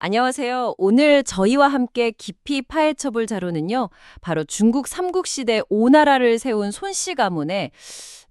안녕하세요. 오늘 저희와 함께 깊이 파헤쳐볼 자료는요. 바로 중국 삼국시대 오나라를 세운 손씨 가문의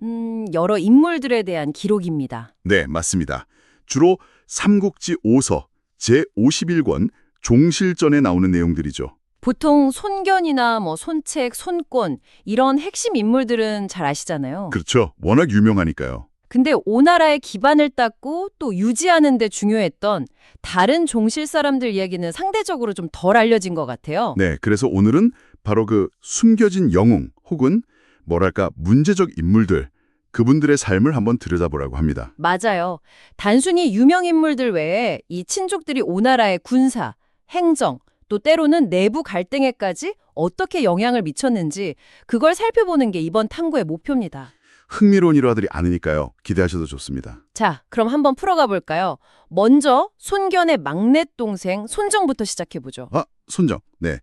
음, 여러 인물들에 대한 기록입니다. 네, 맞습니다. 주로 삼국지 5서 제51권 종실전에 나오는 내용들이죠. 보통 손견이나 뭐 손책, 손권 이런 핵심 인물들은 잘 아시잖아요. 그렇죠. 워낙 유명하니까요. 근데 오나라의 기반을 닦고 또 유지하는 데 중요했던 다른 종실 사람들 이야기는 상대적으로 좀 덜 알려진 것 같아요. 네, 그래서 오늘은 바로 그 숨겨진 영웅 혹은 뭐랄까 문제적 인물들 그분들의 삶을 한번 들여다보라고 합니다. 맞아요. 단순히 유명 인물들 외에 이 친족들이 오나라의 군사, 행정, 또 때로는 내부 갈등에까지 어떻게 영향을 미쳤는지 그걸 살펴보는 게 이번 탐구의 목표입니다. 흥미로운 일화들이 아니니까요. 기대하셔도 좋습니다. 자, 그럼 한번 풀어가 볼까요? 먼저 손견의 막내 동생 손정부터 시작해 보죠. 아, 손정. 네.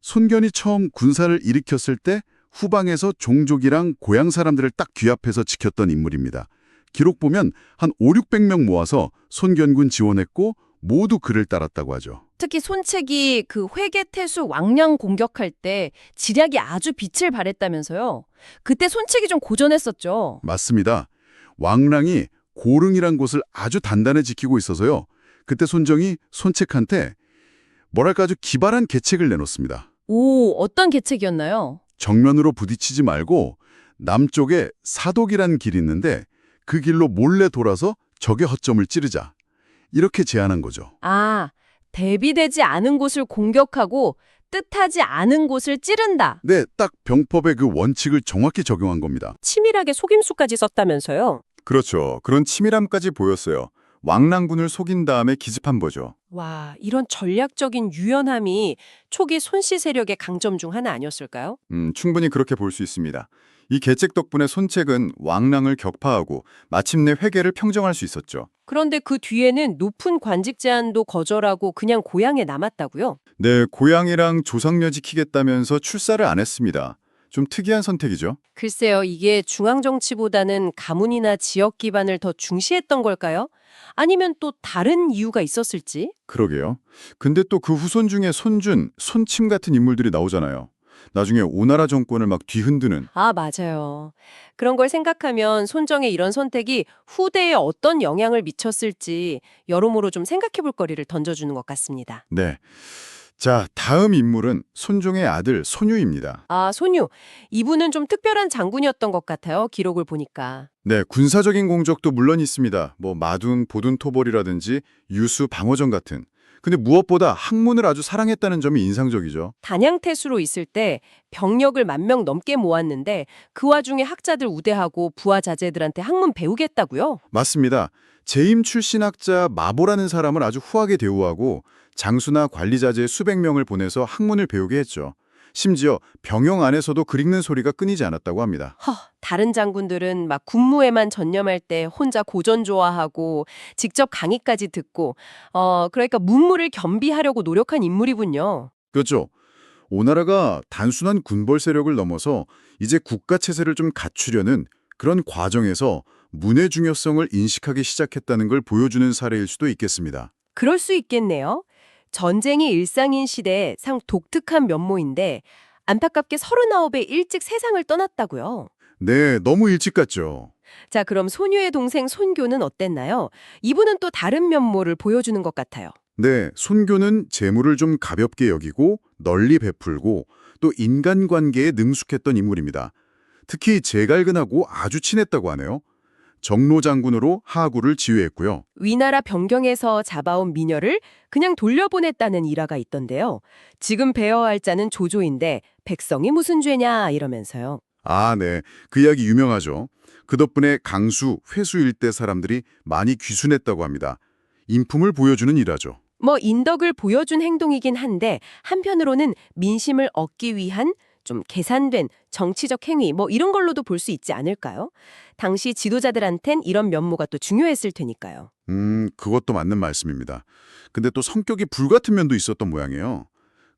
손견이 처음 군사를 일으켰을 때 후방에서 종족이랑 고향 사람들을 딱 뒤앞에서 지켰던 인물입니다. 기록 보면 한 5, 600명 모아서 손견군 지원했고 모두 그를 따랐다고 하죠. 특히 손책이 그 회계 태수 왕량 공격할 때 지략이 아주 빛을 발했다면서요. 그때 손책이 좀 고전했었죠. 맞습니다. 왕랑이 고릉이란 곳을 아주 단단히 지키고 있어서요. 그때 손정이 손책한테 뭐랄까 아주 기발한 계책을 내놓습니다. 오, 어떤 계책이었나요? 정면으로 부딪히지 말고 남쪽에 사독이란 길이 있는데 그 길로 몰래 돌아서 적의 허점을 찌르자. 이렇게 제안한 거죠. 아, 대비되지 않은 곳을 공격하고 뜻하지 않은 곳을 찌른다. 네, 딱 병법의 그 원칙을 정확히 적용한 겁니다. 치밀하게 속임수까지 썼다면서요? 그렇죠. 그런 치밀함까지 보였어요. 왕랑군을 속인 다음에 기습한 거죠. 와, 이런 전략적인 유연함이 초기 손씨 세력의 강점 중 하나 아니었을까요? 음, 충분히 그렇게 볼 수 있습니다. 이 계책 덕분에 손책은 왕랑을 격파하고 마침내 회계를 평정할 수 있었죠. 그런데 그 뒤에는 높은 관직 제한도 거절하고 그냥 고향에 남았다고요? 네, 고향이랑 조상녀 지키겠다면서 출사를 안 했습니다. 좀 특이한 선택이죠. 글쎄요, 이게 중앙 정치보다는 가문이나 지역 기반을 더 중시했던 걸까요? 아니면 또 다른 이유가 있었을지? 그러게요. 근데 또 그 후손 중에 손준, 손침 같은 인물들이 나오잖아요. 나중에 오나라 정권을 막 뒤흔드는 아, 맞아요. 그런 걸 생각하면 손정의 이런 선택이 후대에 어떤 영향을 미쳤을지 여러모로 좀 생각해 볼 거리를 던져주는 것 같습니다. 네. 자, 다음 인물은 손종의 아들 손유입니다. 아, 손유. 이분은 좀 특별한 장군이었던 것 같아요. 기록을 보니까. 네, 군사적인 공적도 물론 있습니다. 뭐 마둔, 보둔 토벌이라든지 유수, 방어전 같은. 근데 무엇보다 학문을 아주 사랑했다는 점이 인상적이죠. 단양태수로 있을 때 병력을 만 명 넘게 모았는데 그 와중에 학자들 우대하고 부하 자제들한테 학문 배우겠다고요? 맞습니다. 재임 출신 학자 마보라는 사람을 아주 후하게 대우하고 장수나 관리자재 수백 명을 보내서 학문을 배우게 했죠. 심지어 병영 안에서도 글 읽는 소리가 끊이지 않았다고 합니다. 허, 다른 장군들은 막 군무에만 전념할 때 혼자 고전 좋아하고 직접 강의까지 듣고 어 그러니까 문무를 겸비하려고 노력한 인물이군요. 그렇죠. 오나라가 단순한 군벌 세력을 넘어서 이제 국가 체제를 좀 갖추려는 그런 과정에서 문의 중요성을 인식하기 시작했다는 걸 보여주는 사례일 수도 있겠습니다. 그럴 수 있겠네요. 전쟁이 일상인 시대의 상 독특한 면모인데 안타깝게 39에 일찍 세상을 떠났다고요. 네, 너무 일찍 갔죠. 자, 그럼 소녀의 동생 손교는 어땠나요? 이분은 또 다른 면모를 보여주는 것 같아요. 네, 손교는 재물을 좀 가볍게 여기고 널리 베풀고 또 인간관계에 능숙했던 인물입니다. 특히 제갈근하고 아주 친했다고 하네요. 정로 장군으로 하구를 지휘했고요. 위나라 변경에서 잡아온 미녀를 그냥 돌려보냈다는 일화가 있던데요. 지금 배어할 자는 조조인데 백성이 무슨 죄냐 이러면서요. 아, 네. 그 이야기 유명하죠. 그 덕분에 강수, 회수 일대 사람들이 많이 귀순했다고 합니다. 인품을 보여주는 일화죠. 뭐 인덕을 보여준 행동이긴 한데 한편으로는 민심을 얻기 위한 좀 계산된 정치적 행위 뭐 이런 걸로도 볼 수 있지 않을까요? 당시 지도자들한텐 이런 면모가 또 중요했을 테니까요. 음, 그것도 맞는 말씀입니다. 근데 또 성격이 불같은 면도 있었던 모양이에요.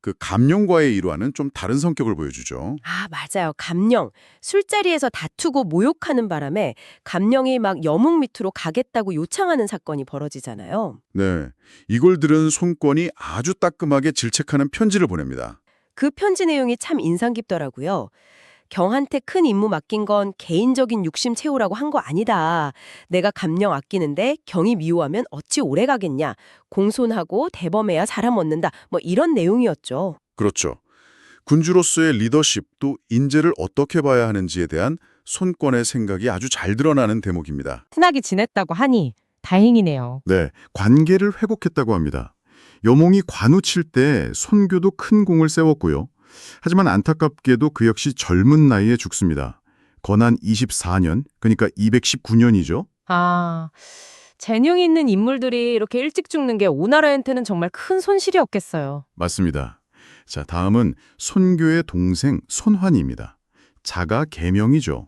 그 감령과의 일화는 좀 다른 성격을 보여주죠. 아, 맞아요. 감령. 술자리에서 다투고 모욕하는 바람에 감령이 막 여묵 밑으로 가겠다고 요청하는 사건이 벌어지잖아요. 네, 이걸 들은 손권이 아주 따끔하게 질책하는 편지를 보냅니다. 그 편지 내용이 참 인상 깊더라고요. 경한테 큰 임무 맡긴 건 개인적인 욕심 채우라고 한 거 아니다. 내가 감령 아끼는데 경이 미워하면 어찌 오래 가겠냐. 공손하고 대범해야 사람 얻는다. 뭐 이런 내용이었죠. 그렇죠. 군주로서의 리더십도 인재를 어떻게 봐야 하는지에 대한 손권의 생각이 아주 잘 드러나는 대목입니다. 친하게 지냈다고 하니 다행이네요. 네, 관계를 회복했다고 합니다. 여몽이 관우칠 때 손교도 큰 공을 세웠고요. 하지만 안타깝게도 그 역시 젊은 나이에 죽습니다. 건한 24년, 그러니까 219년이죠. 아, 재능 있는 인물들이 이렇게 일찍 죽는 게 오나라한테는 정말 큰 손실이었겠어요. 맞습니다. 자, 다음은 손교의 동생 손환입니다. 자가 계명이죠.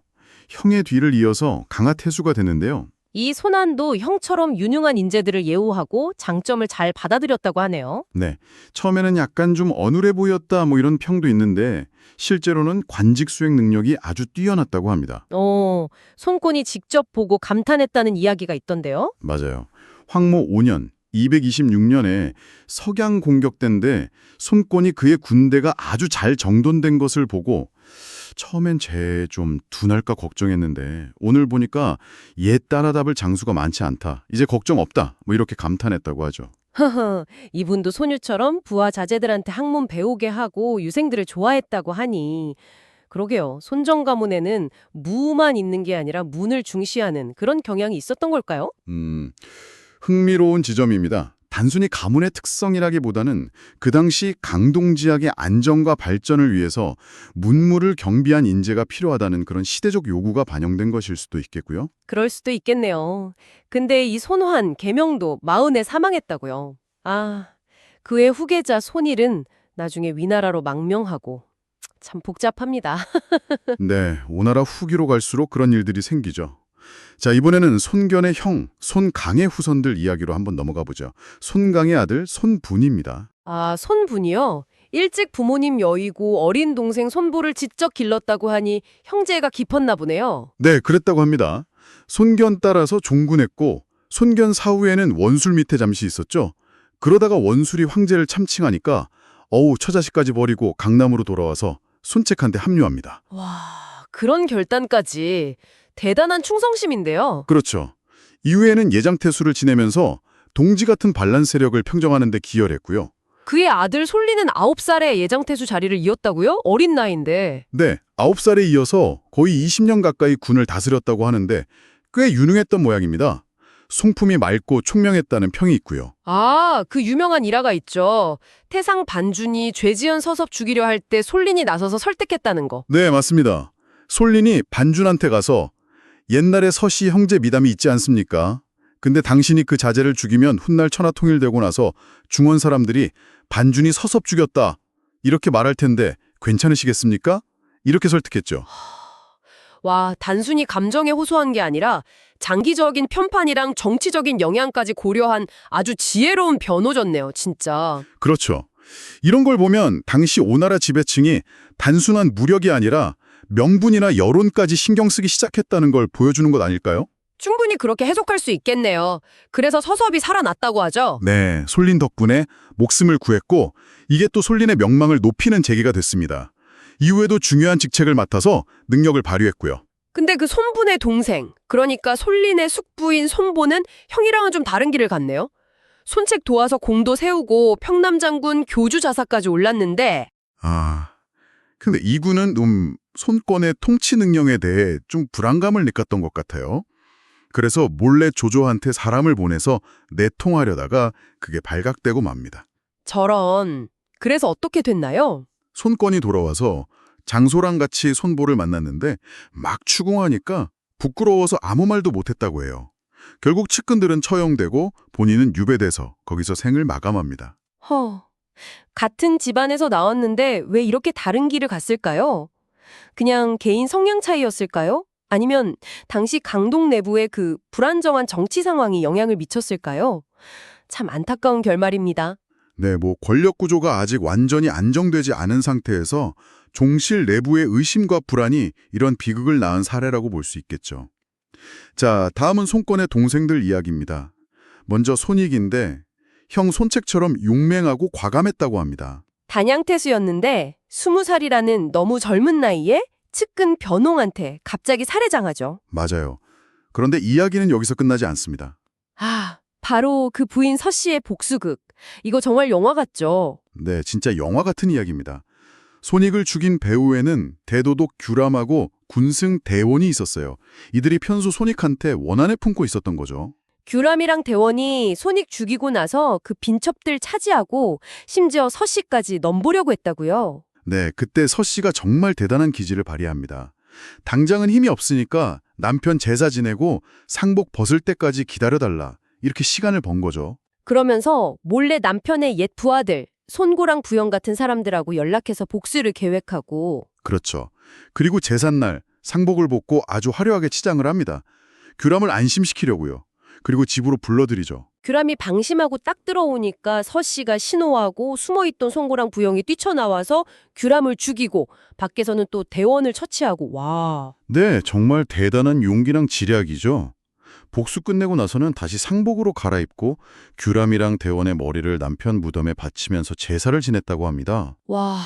형의 뒤를 이어서 강하태수가 되는데요. 이 손안도 형처럼 유능한 인재들을 예우하고 장점을 잘 받아들였다고 하네요. 네. 처음에는 약간 좀 어눌해 보였다 뭐 이런 평도 있는데 실제로는 관직 수행 능력이 아주 뛰어났다고 합니다. 어, 손권이 직접 보고 감탄했다는 이야기가 있던데요. 맞아요. 황모 5년 226년에 석양 공격대인데 손권이 그의 군대가 아주 잘 정돈된 것을 보고 처음엔 제 좀 둔할까 걱정했는데 오늘 보니까 옛 따라잡을 장수가 많지 않다. 이제 걱정 없다. 뭐 이렇게 감탄했다고 하죠. 허허, 이분도 소녀처럼 부하 자제들한테 학문 배우게 하고 유생들을 좋아했다고 하니 그러게요. 손정 가문에는 무만 있는 게 아니라 문을 중시하는 그런 경향이 있었던 걸까요? 음, 흥미로운 지점입니다. 단순히 가문의 특성이라기보다는 그 당시 강동 지역의 안정과 발전을 위해서 문무를 경비한 인재가 필요하다는 그런 시대적 요구가 반영된 것일 수도 있겠고요. 그럴 수도 있겠네요. 근데 이 손환, 계명도 마흔에 사망했다고요. 아, 그의 후계자 손일은 나중에 위나라로 망명하고 참 복잡합니다. 네, 오나라 후기로 갈수록 그런 일들이 생기죠. 자, 이번에는 손견의 형, 손강의 후손들 이야기로 한번 넘어가 보죠. 손강의 아들 손분입니다. 아, 손분이요? 일찍 부모님 여의고 어린 동생 손보를 지적 길렀다고 하니 형제가 깊었나 보네요. 네, 그랬다고 합니다. 손견 따라서 종군했고 손견 사후에는 원술 밑에 잠시 있었죠. 그러다가 원술이 황제를 참칭하니까 어우 처자식까지 버리고 강남으로 돌아와서 손책한테 합류합니다. 와, 그런 결단까지 대단한 충성심인데요. 그렇죠. 이후에는 예장태수를 지내면서 동지 같은 반란 세력을 평정하는 데 기여했고요. 그의 아들 솔리는 9살에 예장태수 자리를 이었다고요? 어린 나이인데. 네, 9살에 이어서 거의 20년 가까이 군을 다스렸다고 하는데 꽤 유능했던 모양입니다. 송품이 맑고 총명했다는 평이 있고요. 아, 그 유명한 일화가 있죠. 태상 반준이 죄지은 서섭 죽이려 할 때 솔린이 나서서 설득했다는 거. 네, 맞습니다. 솔린이 반준한테 가서 옛날에 서씨 형제 미담이 있지 않습니까? 근데 당신이 그 자제를 죽이면 훗날 천하 통일되고 나서 중원 사람들이 반준이 서섭 죽였다. 이렇게 말할 텐데 괜찮으시겠습니까? 이렇게 설득했죠. 와, 단순히 감정에 호소한 게 아니라 장기적인 편판이랑 정치적인 영향까지 고려한 아주 지혜로운 변호졌네요, 진짜. 그렇죠. 이런 걸 보면 당시 오나라 지배층이 단순한 무력이 아니라 명분이나 여론까지 신경 쓰기 시작했다는 걸 보여주는 것 아닐까요? 충분히 그렇게 해석할 수 있겠네요. 그래서 서섭이 살아났다고 하죠. 네, 솔린 덕분에 목숨을 구했고 이게 또 솔린의 명망을 높이는 계기가 됐습니다. 이후에도 중요한 직책을 맡아서 능력을 발휘했고요. 근데 그 손분의 동생, 그러니까 솔린의 숙부인 손보는 형이랑은 좀 다른 길을 갔네요. 손책 도와서 공도 세우고 평남장군 교주 자사까지 올랐는데 아, 근데 이군은 좀 손권의 통치 능력에 대해 좀 불안감을 느꼈던 것 같아요. 그래서 몰래 조조한테 사람을 보내서 내통하려다가 그게 발각되고 맙니다. 저런. 그래서 어떻게 됐나요? 손권이 돌아와서 장소랑 같이 손보를 만났는데 막 추궁하니까 부끄러워서 아무 말도 못했다고 해요. 결국 측근들은 처형되고 본인은 유배돼서 거기서 생을 마감합니다. 허. 같은 집안에서 나왔는데 왜 이렇게 다른 길을 갔을까요? 그냥 개인 성향 차이였을까요? 아니면 당시 강동 내부의 그 불안정한 정치 상황이 영향을 미쳤을까요? 참 안타까운 결말입니다. 네, 뭐 권력 구조가 아직 완전히 안정되지 않은 상태에서 종실 내부의 의심과 불안이 이런 비극을 낳은 사례라고 볼 수 있겠죠. 자, 다음은 손권의 동생들 이야기입니다. 먼저 손익인데 형 손책처럼 용맹하고 과감했다고 합니다. 단양태수였는데 스무 살이라는 너무 젊은 나이에 측근 변홍한테 갑자기 살해당하죠. 맞아요. 그런데 이야기는 여기서 끝나지 않습니다. 아, 바로 그 부인 서 씨의 복수극. 이거 정말 영화 같죠? 네, 진짜 영화 같은 이야기입니다. 손익을 죽인 배우에는 대도독 규람하고 군승 대원이 있었어요. 이들이 편수 손익한테 원한을 품고 있었던 거죠. 규람이랑 대원이 손익 죽이고 나서 그 빈첩들 차지하고 심지어 서 씨까지 넘보려고 했다고요. 네, 그때 서 씨가 정말 대단한 기질을 발휘합니다. 당장은 힘이 없으니까 남편 제사 지내고 상복 벗을 때까지 기다려달라. 이렇게 시간을 번 거죠. 그러면서 몰래 남편의 옛 부하들, 손고랑 부영 같은 사람들하고 연락해서 복수를 계획하고 그렇죠. 그리고 제삿날 상복을 벗고 아주 화려하게 치장을 합니다. 규람을 안심시키려고요. 그리고 집으로 불러들이죠. 규람이 방심하고 딱 들어오니까 서 씨가 신호하고 숨어있던 송고랑 부영이 뛰쳐나와서 규람을 죽이고 밖에서는 또 대원을 처치하고 와. 네, 정말 대단한 용기랑 지략이죠. 복수 끝내고 나서는 다시 상복으로 갈아입고 규람이랑 대원의 머리를 남편 무덤에 바치면서 제사를 지냈다고 합니다. 와.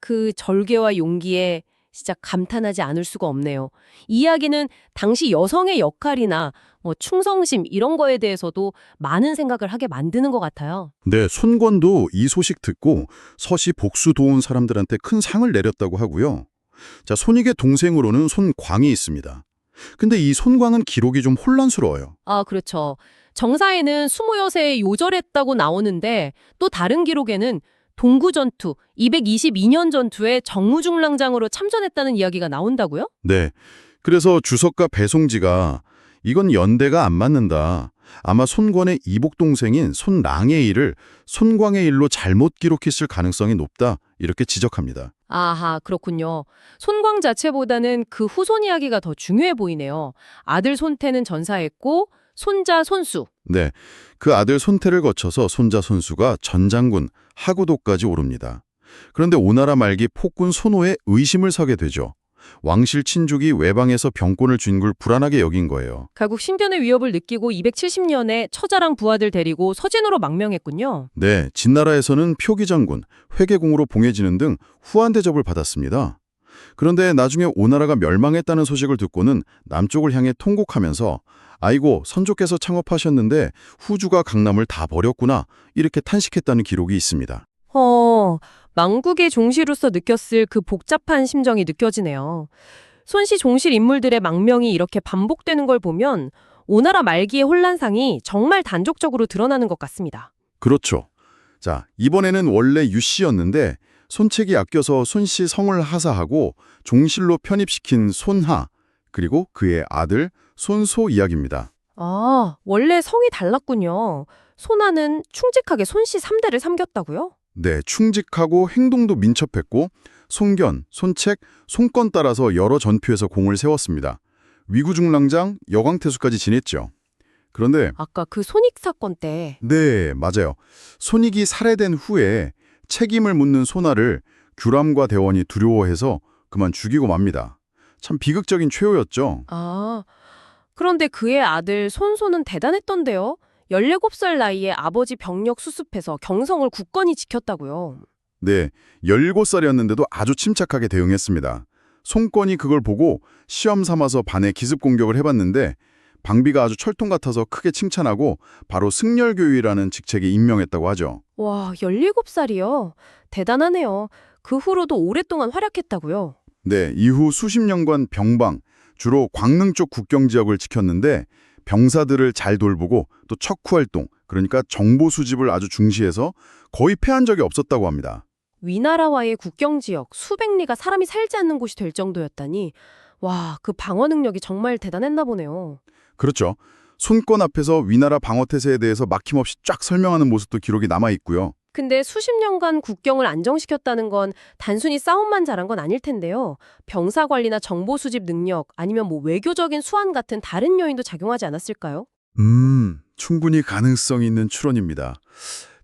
그 절개와 용기에 진짜 감탄하지 않을 수가 없네요. 이 이야기는 당시 여성의 역할이나 뭐 충성심 이런 거에 대해서도 많은 생각을 하게 만드는 것 같아요. 네, 손권도 이 소식 듣고 서시 복수 도운 사람들한테 큰 상을 내렸다고 하고요. 자, 손익의 동생으로는 손광이 있습니다. 근데 이 손광은 기록이 좀 혼란스러워요. 아, 그렇죠. 정사에는 수모여세에 요절했다고 나오는데 또 다른 기록에는 동구전투, 222년 전투에 정무중랑장으로 참전했다는 이야기가 나온다고요? 네. 그래서 주석과 배송지가 이건 연대가 안 맞는다. 아마 손권의 이복 동생인 손랑의 일을 손광의 일로 잘못 기록했을 가능성이 높다. 이렇게 지적합니다. 아하, 그렇군요. 손광 자체보다는 그 후손 이야기가 더 중요해 보이네요. 아들 손태는 전사했고 손자 손수. 네. 그 아들 손태를 거쳐서 손자 손수가 전장군 하구도까지 오릅니다. 그런데 오나라 말기 폭군 손호에 의심을 사게 되죠. 왕실 친족이 외방에서 병권을 쥔 걸 불안하게 여긴 거예요. 결국 신변의 위협을 느끼고 270년에 처자랑 부하들 데리고 서진으로 망명했군요. 네, 진나라에서는 표기 장군, 회계공으로 봉해지는 등 후한 대접을 받았습니다. 그런데 나중에 오나라가 멸망했다는 소식을 듣고는 남쪽을 향해 통곡하면서 아이고 선조께서 창업하셨는데 후주가 강남을 다 버렸구나 이렇게 탄식했다는 기록이 있습니다. 어, 망국의 종시로서 느꼈을 그 복잡한 심정이 느껴지네요. 손씨 종실 인물들의 망명이 이렇게 반복되는 걸 보면 오나라 말기의 혼란상이 정말 단족적으로 드러나는 것 같습니다. 그렇죠. 자, 이번에는 원래 유씨였는데 손책이 아껴서 손씨 성을 하사하고 종실로 편입시킨 손하 그리고 그의 아들 손소 이야기입니다. 아, 원래 성이 달랐군요. 손하는 충직하게 손씨 3대를 삼겼다고요? 네, 충직하고 행동도 민첩했고 손견, 손책, 손권 따라서 여러 전투에서 공을 세웠습니다. 위구중랑장, 여광태수까지 지냈죠. 그런데 아까 그 손익 사건 때 네, 맞아요. 손익이 살해된 후에 책임을 묻는 손아를 규람과 대원이 두려워해서 그만 죽이고 맙니다. 참 비극적인 최후였죠. 아, 그런데 그의 아들 손소는 대단했던데요. 17살 나이에 아버지 병력 수습해서 경성을 굳건히 지켰다고요. 네, 17살이었는데도 아주 침착하게 대응했습니다. 손권이 그걸 보고 시험 삼아서 반에 기습 공격을 해봤는데 방비가 아주 철통 같아서 크게 칭찬하고 바로 승열교위라는 직책에 임명했다고 하죠. 와, 17살이요? 대단하네요. 그 후로도 오랫동안 활약했다고요. 네, 이후 수십 년간 병방, 주로 광릉 쪽 국경 지역을 지켰는데 병사들을 잘 돌보고 또 척후 활동, 그러니까 정보 수집을 아주 중시해서 거의 패한 적이 없었다고 합니다. 위나라와의 국경 지역 수백 리가 사람이 살지 않는 곳이 될 정도였다니 와, 그 방어 능력이 정말 대단했나 보네요. 그렇죠. 손권 앞에서 위나라 방어 태세에 대해서 막힘없이 쫙 설명하는 모습도 기록이 남아 있고요. 근데 수십 년간 국경을 안정시켰다는 건 단순히 싸움만 잘한 건 아닐 텐데요. 병사 관리나 정보 수집 능력 아니면 뭐 외교적인 수완 같은 다른 요인도 작용하지 않았을까요? 음, 충분히 가능성 있는 추론입니다.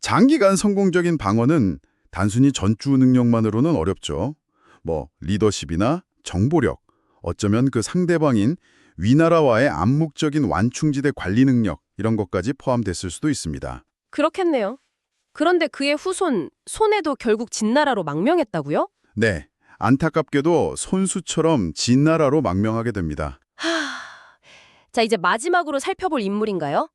장기간 성공적인 방어는 단순히 전투 능력만으로는 어렵죠. 뭐 리더십이나 정보력, 어쩌면 그 상대방인 위나라와의 암묵적인 완충지대 관리 능력 이런 것까지 포함됐을 수도 있습니다. 그렇겠네요. 그런데 그의 후손 손해도 결국 진나라로 망명했다고요? 네, 안타깝게도 손수처럼 진나라로 망명하게 됩니다. 하... 자, 이제 마지막으로 살펴볼 인물인가요?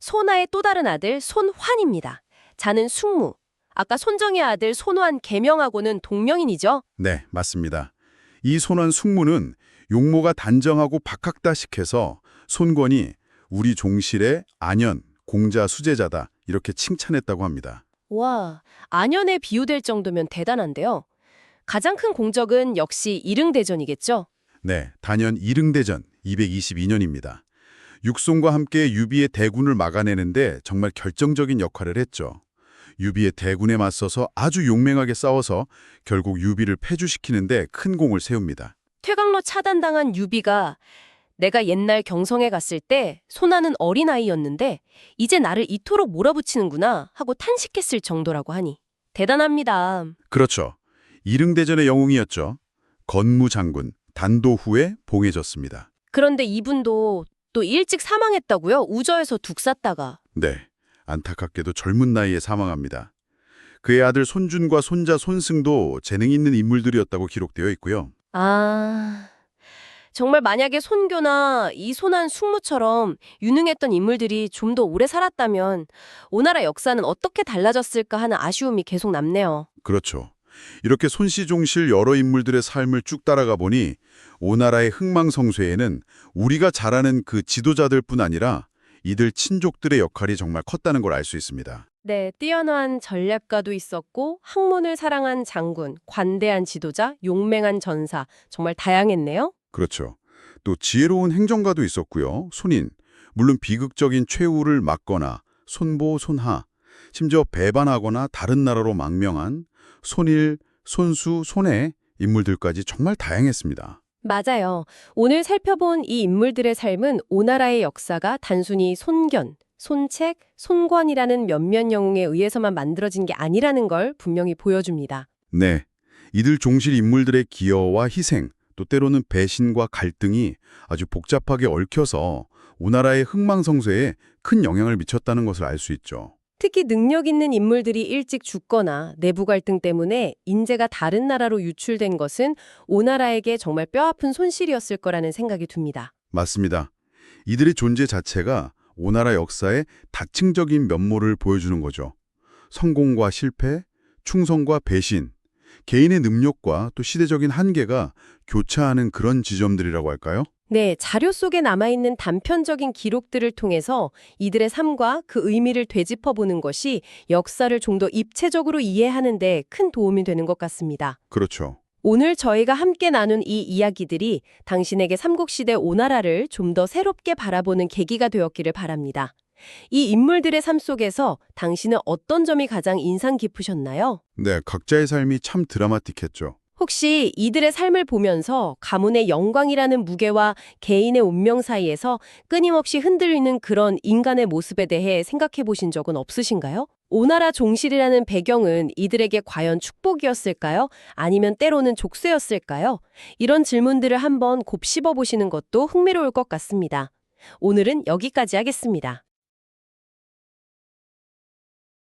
손아의 또 다른 아들 손환입니다. 자는 숙무. 아까 손정의 아들 손환 계명하고는 동명인이죠? 네, 맞습니다. 이 손원 숙무는 용모가 단정하고 박학다식해서 손권이 우리 종실의 안연, 공자 수제자다 이렇게 칭찬했다고 합니다. 와, 안연에 비유될 정도면 대단한데요. 가장 큰 공적은 역시 이릉대전이겠죠? 네, 단연 이릉대전 222년입니다. 육송과 함께 유비의 대군을 막아내는데 정말 결정적인 역할을 했죠. 유비의 대군에 맞서서 아주 용맹하게 싸워서 결국 유비를 패주시키는데 큰 공을 세웁니다. 퇴강로 차단당한 유비가 내가 옛날 경성에 갔을 때 소나는 어린아이였는데 이제 나를 이토록 몰아붙이는구나 하고 탄식했을 정도라고 하니 대단합니다. 그렇죠. 이릉대전의 영웅이었죠. 건무 장군, 단도 후에 봉해졌습니다. 그런데 이분도 또 일찍 사망했다고요? 우저에서 둑 쌌다가. 네, 안타깝게도 젊은 나이에 사망합니다. 그의 아들 손준과 손자 손승도 재능 있는 인물들이었다고 기록되어 있고요. 아... 정말 만약에 손교나 이 손한 숙무처럼 유능했던 인물들이 좀 더 오래 살았다면 오나라 역사는 어떻게 달라졌을까 하는 아쉬움이 계속 남네요. 그렇죠. 이렇게 손씨종실 여러 인물들의 삶을 쭉 따라가 보니 오나라의 흥망성쇠에는 우리가 잘 아는 그 지도자들뿐 아니라 이들 친족들의 역할이 정말 컸다는 걸 알 수 있습니다. 네, 뛰어난 전략가도 있었고 학문을 사랑한 장군, 관대한 지도자, 용맹한 전사, 정말 다양했네요. 그렇죠. 또 지혜로운 행정가도 있었고요. 손인, 물론 비극적인 최후를 막거나 손보, 손하, 심지어 배반하거나 다른 나라로 망명한 손일, 손수, 손해 인물들까지 정말 다양했습니다. 맞아요. 오늘 살펴본 이 인물들의 삶은 오나라의 역사가 단순히 손견, 손책, 손권이라는 몇몇 영웅에 의해서만 만들어진 게 아니라는 걸 분명히 보여줍니다. 네, 이들 종실 인물들의 기여와 희생, 또 때로는 배신과 갈등이 아주 복잡하게 얽혀서 오나라의 흥망성쇠에 큰 영향을 미쳤다는 것을 알 수 있죠. 특히 능력 있는 인물들이 일찍 죽거나 내부 갈등 때문에 인재가 다른 나라로 유출된 것은 오나라에게 정말 뼈아픈 손실이었을 거라는 생각이 듭니다. 맞습니다. 이들의 존재 자체가 오나라 역사의 다층적인 면모를 보여주는 거죠. 성공과 실패, 충성과 배신, 개인의 능력과 또 시대적인 한계가 교차하는 그런 지점들이라고 할까요? 네, 자료 속에 남아있는 단편적인 기록들을 통해서 이들의 삶과 그 의미를 되짚어보는 것이 역사를 좀 더 입체적으로 이해하는 데 큰 도움이 되는 것 같습니다. 그렇죠. 오늘 저희가 함께 나눈 이 이야기들이 당신에게 삼국시대 오나라를 좀 더 새롭게 바라보는 계기가 되었기를 바랍니다. 이 인물들의 삶 속에서 당신은 어떤 점이 가장 인상 깊으셨나요? 네, 각자의 삶이 참 드라마틱했죠. 혹시 이들의 삶을 보면서 가문의 영광이라는 무게와 개인의 운명 사이에서 끊임없이 흔들리는 그런 인간의 모습에 대해 생각해 보신 적은 없으신가요? 오나라 종실이라는 배경은 이들에게 과연 축복이었을까요? 아니면 때로는 족쇄였을까요? 이런 질문들을 한번 곱씹어 보시는 것도 흥미로울 것 같습니다. 오늘은 여기까지 하겠습니다.